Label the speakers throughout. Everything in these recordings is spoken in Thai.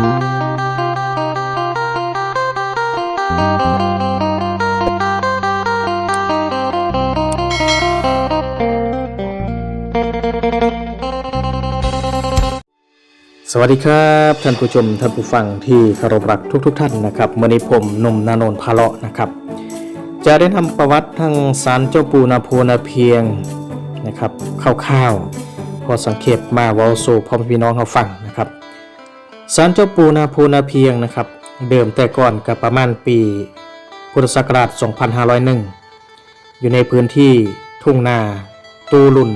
Speaker 1: สวัสดีครับท่านผู้ชมท่านผู้ฟังที่เคารพรักทุกๆทท่านนะครับมื่อนี้ผมนมนาโนนพาเลาะนะครับ จะได้นำประวัติทางสารเจ้าปู่นาโพนาเพียงนะครับคร่าวๆพอสังเกตมาเวาสู่พ่อมพี่น้องเขาฟังนะครับ สารเจ้าปูนาโพนาเพียงนะครับ เดิมแต่ก่อนกับประมาณปีพุทธศักราช 2501 อยู่ในพื้นที่ทุ่งนา ตูลุน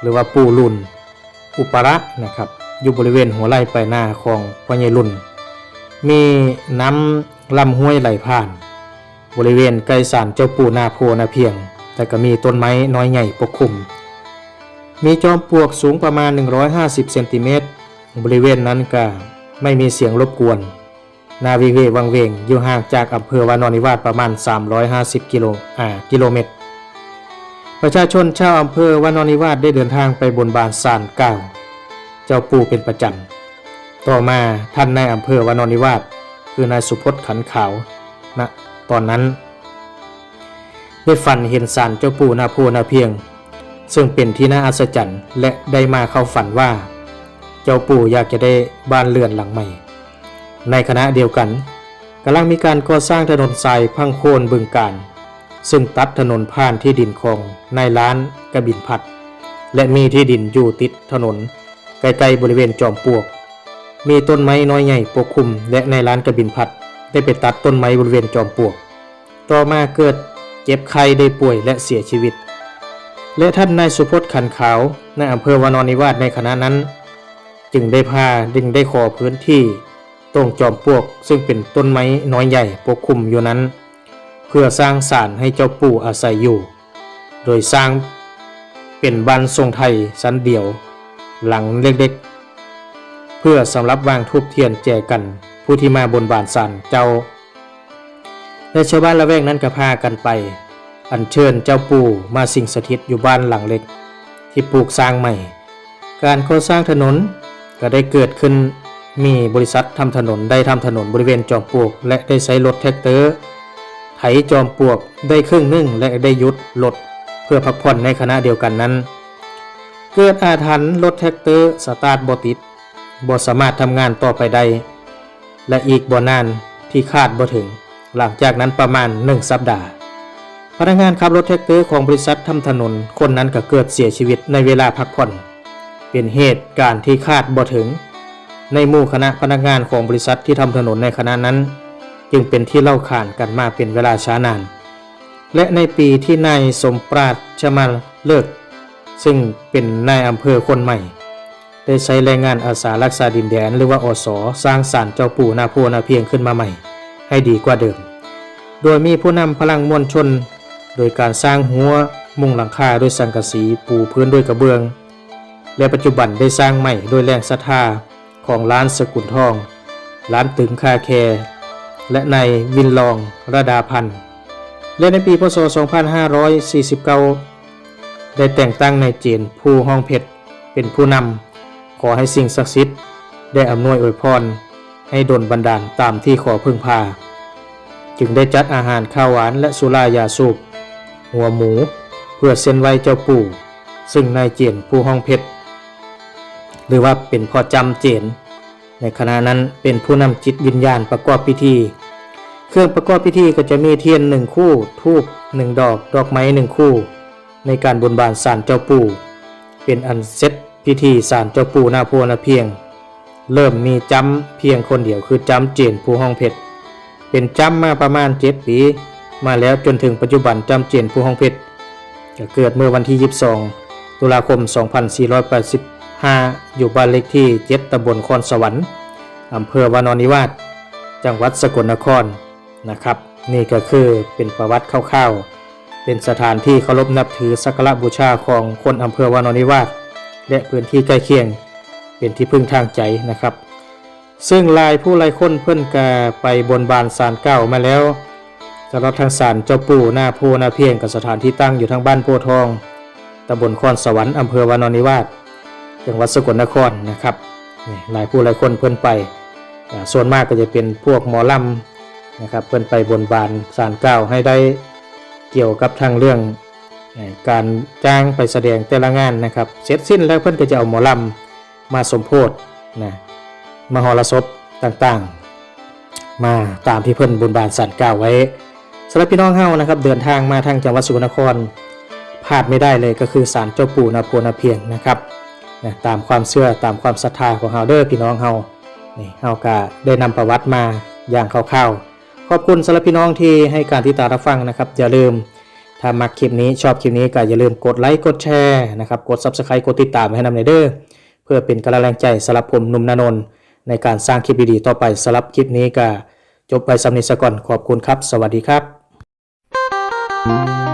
Speaker 1: หรือว่าปูลุน อุประนะครับอยู่บริเวณหัวไหล่ไปหน้าของพญ่รุ่นมีน้ำลำห้วยไหลผ่าน บริเวณใกล้ศาลเจ้าปูนาโพนาเพียง แต่ก็มีต้นไม้น้อยใหญ่ปกคลุม มีจอมปลวกสูงประมาณ 150 เซนติเมตร บริเวณนั้นก็ไม่มีเสียงรบกวน นาวิเววังเวงอยู่ห่างจากอำเภอวานอนนิวาสประมาณ 350 กิโลอ่ากิโลเมตร ประชาชนชาวอำเภอวานอนนิวาสได้เดินทางไปบนบานศาลเก่าเจ้าปู่เป็นประจำต่อมาท่านนายอำเภอวานอนนิวาสคือนายสุพจน์ขันขาวณนะตอนนั้นได้ฝันเห็นสารเจ้าปู่นาโพนาเพียง ซึ่งเป็นที่น่าอัศจรรย์และได้มาเข้าฝันว่า เจ้าปู่อยากจะได้บ้านเรือนหลังใหม่ ในขณะเดียวกันกำลังมีการก่อสร้างถนนทรายพังโคนบึงการ ซึ่งตัดถนนผ่านที่ดินของนายล้านกระบินพัด และมีที่ดินอยู่ติดถนนใกล้ๆบริเวณจอมปลวก มีต้นไม้น้อยใหญ่ปกคลุม และในร้านกระบินพัด ได้ไปตัดต้นไม้บริเวณจอมปลวก ต่อมาเกิดเจ็บไข้ได้ป่วยและเสียชีวิต และท่านนายสุพจน์ขันขาวในอำเภอวานอนนิวาสในขณะนั้น จึงได้พาดึงได้ขอพื้นที่ตรงจอมปวกซึ่งเป็นต้นไม้น้อยใหญ่ปกคลุมอยู่นั้น เพื่อสร้างศาลให้เจ้าปู่อาศัยอยู่ โดยสร้างเป็นบ้านทรงไทยสันเดียว หลังเล็กๆ เพื่อสำหรับวางทูบเทียนแจกันผู้ที่มาบนบานสันเจ้า และชาวบ้านละแวกนั้นก็พากันไป อัญเชิญเจ้าปู่มาสิงสถิตอยู่บ้านหลังเล็ก ที่ปลูกสร้างใหม่ การก่อสร้างถนน ก็ได้เกิดขึ้นมีบริษัททำถนนได้ทำถนนบริเวณจอมปลวก และได้ใช้รถแท็กเตอร์ไถจอมปลวกได้ครึ่งหนึ่งและได้ยุดรถเพื่อพักผ่อนในขณะเดียวกันนั้น เกิดอาถรรพ์รถแท็กเตอร์สตาร์ทบ่ติดบ่สามารถทำงานต่อไปได้ และอีกบ่นานที่คาดบ่ถึง หลังจากนั้นประมาณ 1 สัปดาห์ พนักงานขับรถแท็กเตอร์ของบริษัททำถนนคนนั้นก็เกิดเสียชีวิตในเวลาพักผ่อน เป็นเหตุการณ์ที่คาดบ่ถึง ในหมู่คณะพนักงานของบริษัทที่ทำถนนในคณะนั้น จึงเป็นที่เล่าขานกันมาเป็นเวลาช้านาน และในปีที่นายสมปราชชมาเลิก ซึ่งเป็นนายอำเภอคนใหม่ ได้ใช้แรงงานอาสารักษาดินแดนหรือว่าอสสร้างศาลเจ้าปู่นาโพนาเพียงขึ้นมาใหม่ ให้ดีกว่าเดิม โดยมีผู้นำพลังมวลชน โดยการสร้างหัวมุงหลังคาด้วยสังกะสีปูพื้นด้วยกระเบื้อง และปัจจุบันได้สร้างใหม่โดยแรงศรัทธาของร้านสกุลทอง ร้านตึงคาแคร์และในวินลองระดาพันธ์และในปีพศ 2549 ได้แต่งตั้งนายเจนผู้ห้องเพชรเป็นผู้นำ ขอให้สิ่งศักดิ์สิทธิ์ได้อำนวยอวยพร ให้ดลบันดาลตามที่ขอพึ่งพา จึงได้จัดอาหารข้าวหวานและสุรายาสูบหัวหมู เพื่อเส้นไวเจ้าปู่ ซึ่งนายเจนผู้ห้องเพชร หรือว่าเป็นพ่อจำเจน ในขณะนั้นเป็นผู้นำจิตวิญญาณประกอบพิธี เครื่องประกอบพิธีก็จะมีเทียนหนึ่งคู่ทูบหนึ่งดอกดอกไม้หนึ่งคู่ ในการบนบานศาลเจ้าปู่ เป็นอันเสร็จพิธีศาลเจ้าปู่นาโพนาเพียง เริ่มมีจำเพียงคนเดียวคือจำเจนผู้ห้องเพชรเป็นจำมาประมาณ7ปี มาแล้วจนถึงปัจจุบันจำเจนผู้ห้องเพชรจะเกิดเมื่อวันที่ 22 ตุลาคม 5 อยู่บ้านเลขที่ 7ตำบลคอนสวรรค์อำเภอวานอนนิวาสจังหวัดสกลนครนะครับ นี่ก็คือเป็นประวัติคร่าวๆ เป็นสถานที่เคารพนับถือสักการะบูชาของคนอำเภอวานอนนิวาสและพื้นที่ใกล้เคียง เป็นที่พึ่งทางใจนะครับ ซึ่งลายผู้ลายคนเพิ่อนกาไปบนบานศาลเก่ามาแล้วสำหรับทางศาลเจ้าปู่หน้าโพนาเพียงกับสถานที่ตั้งอยู่ทางบ้านโพทองตำบลคอนสวรรค์อำเภอวานอนนิวาส จังหวัดสกลนครนะครับหลายผู้หลายคนเพิ่นไปส่วนมากก็จะเป็นพวกหมอลำนะครับเพิ่นไปบนบานสารกล่าให้ได้เกี่ยวกับทางเรื่องการจ้างไปแสดงแต่ละงานนะครับเสร็จสิ้นแล้วเพิ่นก็จะเอาหมอลำมาสมโพธนะมหรสพต่างๆ มาตามที่เพิ่นบนบานสารกล่าไว้สำหรับพี่น้องเฮานะครับเดินทางมาทางจังหวัดสกลนครพลาดไม่ได้เลยก็คือศาลเจ้าปู่นาโพนาเพียงนะครับ นะตามความเชื่อตามความศรัทธาของเฮาเดอ้อพี่น้องเฮานี่เฮาก็ได้นำประวัติมาอย่างคร่าวๆ ขอบคุณสำหรับพี่น้องที่ให้การติดตามรับฟังนะครับ อย่าลืมถ้ามักคลิปนี้ชอบคลิปนี้ก็อย่าลืมกดไลค์กดแชร์นะครับกด Subscribe กดติดตามให้นำในเด้อเพื่อเป็นกำลังแรงใจสำหรับผมนุ่มนานนในการสร้างคลิปดีๆต่อไปสำหรับคลิปนี้ก็จบไปสำนิสก่อนขอบคุณครับ สวัสดีครับ
Speaker 2: Thank